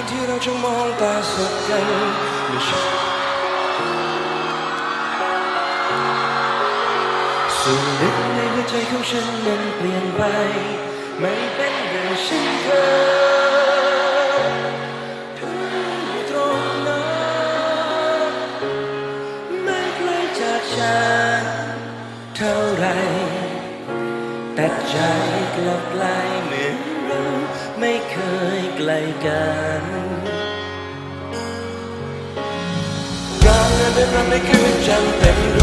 นที่เราจะมองตาสบกันไม่ใช่ส่วนลึกในหัวใจของฉันนั้นเปลี่ยนไป ไม่เป็นอย่างฉันเคยเธอตรงนั้นไม่ไกลจากฉันเท่าไรแต่ใจกลับไกลเหมือนเราไม่เคย กลกันการเดินทางในคืนจันเต็ม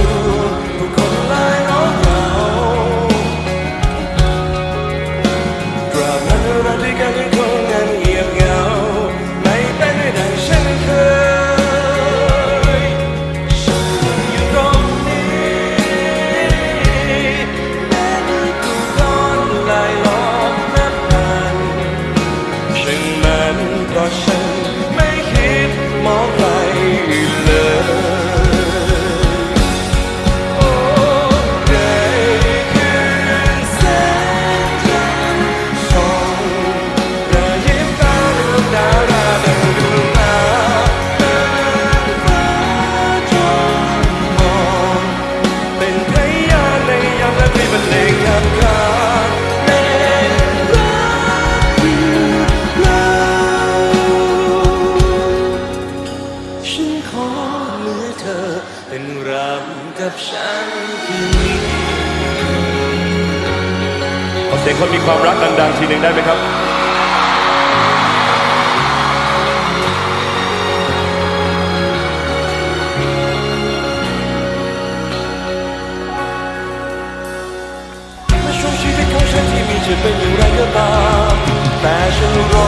รำกับฉันคืนนี้ขอเสียงคนมีความรักดังๆทีหนึ่งได้ไหมครับแม้ช่วงชีวิตของฉันที่มีจะเป็นอย่างไรก็ตามแต่ฉันร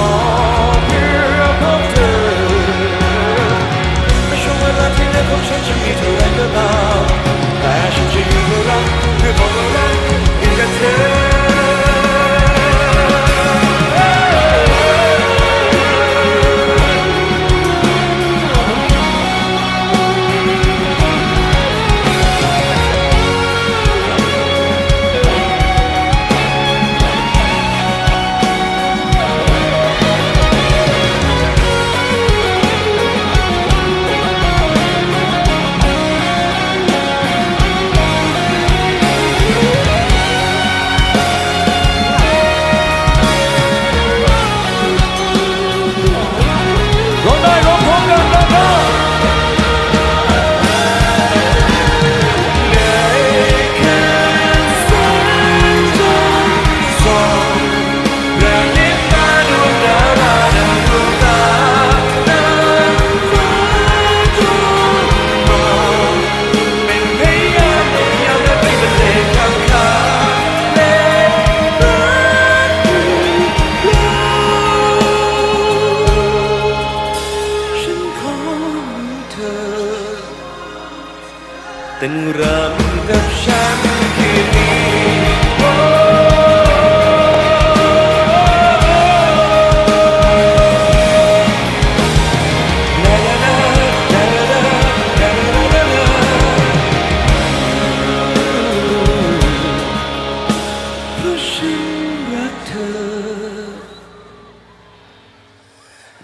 นรำกับฉันคืนนี้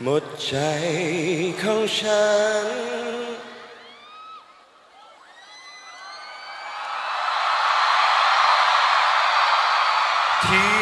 หมดใจของฉัน Keep